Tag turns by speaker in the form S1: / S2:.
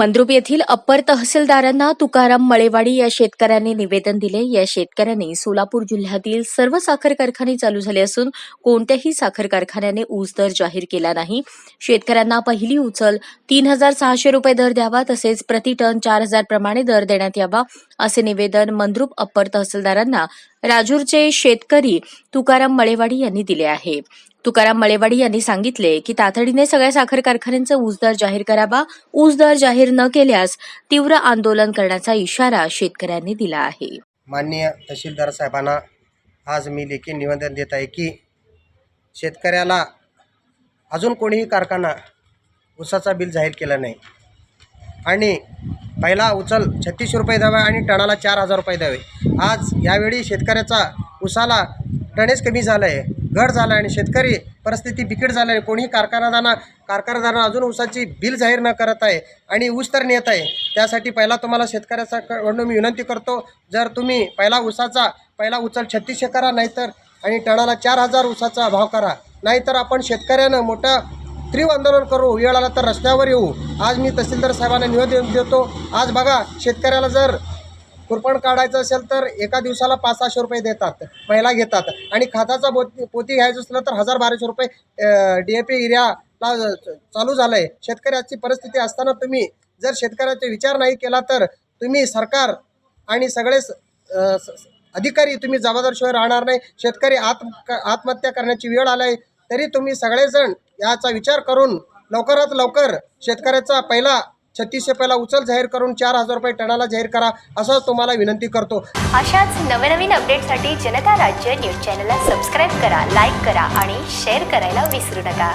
S1: मंद्रुप येथील अप्पर तहसीलदारांना तुकाराम मळेवाडी या शेतकऱ्यांनी निवेदन दिले. या शेतकऱ्यांनी सोलापूर जिल्ह्यातील सर्व साखर कारखाने चालू झाले असून कोणत्याही साखर कारखान्याने ऊस दर जाहीर केला नाही. शेतकऱ्यांना पहिली उचल तीन हजार सहाशे रुपये दर द्यावा तसेच प्रति टन चार हजार प्रमाणे दर देण्यात यावा असे निवेदन मंद्रुप अप्पर तहसीलदारांना राजूरचे शेतकरी तुकाराम मळेवाडी यांनी दिले आहे. तुकाराम मळेवाडी यांनी सांगितले की तातडीने सगळ्या साखर कारखान्यांचा ऊस दर जाहीर करावा. ऊस दर जाहीर न केल्यास तीव्र आंदोलन करण्याचा इशारा शेतकऱ्यांनी दिला आहे.
S2: माननीय तहसीलदार साहेबांना आज मी लेखी निवेदन देत आहे की शेतकऱ्याला अजून कोणीही कारखाना ऊसाचा बिल जाहीर केला नाही. आणि पहिला उचल छत्तीसशे रुपये द्यावे आणि टणाला चार हजार रुपये द्यावे. आज यावेळी शेतकऱ्याचा ऊसाला टणेच कमी झालं आहे घट झालं आहे आणि शेतकरी परिस्थिती बिकट झाली आहे. कोणीही कारखानादारांना कारखानदारांना अजून ऊसाची बिल जाहीर न करत आहे आणि ऊस तर नेत आहे. त्यासाठी पहिला तुम्हाला शेतकऱ्याचाकडून मी विनंती करतो जर तुम्ही पहिला ऊसाचा पहिला उचल छत्तीसशे करा नाहीतर आणि टणाला चार हजार ऊसाचा भाव करा. नाहीतर आपण शेतकऱ्यानं मोठं तीव्र आंदोलन करू. वेळ आला तर रस्त्यावर येऊ. आज मी तहसीलदार साहेबांना निवेदन देतो. आज बघा शेतकऱ्याला जर कुरपण काढायचं असेल तर एका दिवसाला पाच सहाशे रुपये देतात. पहिला घेतात. आणि खताचा पोती पोती घ्यायचं असलं तर हजार बाराशे रुपये डी ए पी युरियाला चालू झालं आहे शेतकऱ्याची परिस्थिती असताना तुम्ही जर शेतकऱ्याचा विचार नाही केला तर तुम्ही सरकार आणि सगळे स- अधिकारी तुम्ही जबाबदारशिवाय राहणार नाही. शेतकरी आत्म आत्महत्या करण्याची वेळ आला आहे तरी तुम्ही सगळेजण याचा विचार करून लवकरात लवकर शेतकऱ्याचा पहिला छत्तीसशे पहिला उचल जाहीर करून चार हजार रुपये टनाला जाहीर करा असं तुम्हाला विनंती करतो.
S3: अशाच नवनवीन अपडेटसाठी जनता राज्य न्यूज चॅनलला सबस्क्राईब करा लाईक करा आणि शेअर करायला विसरू नका.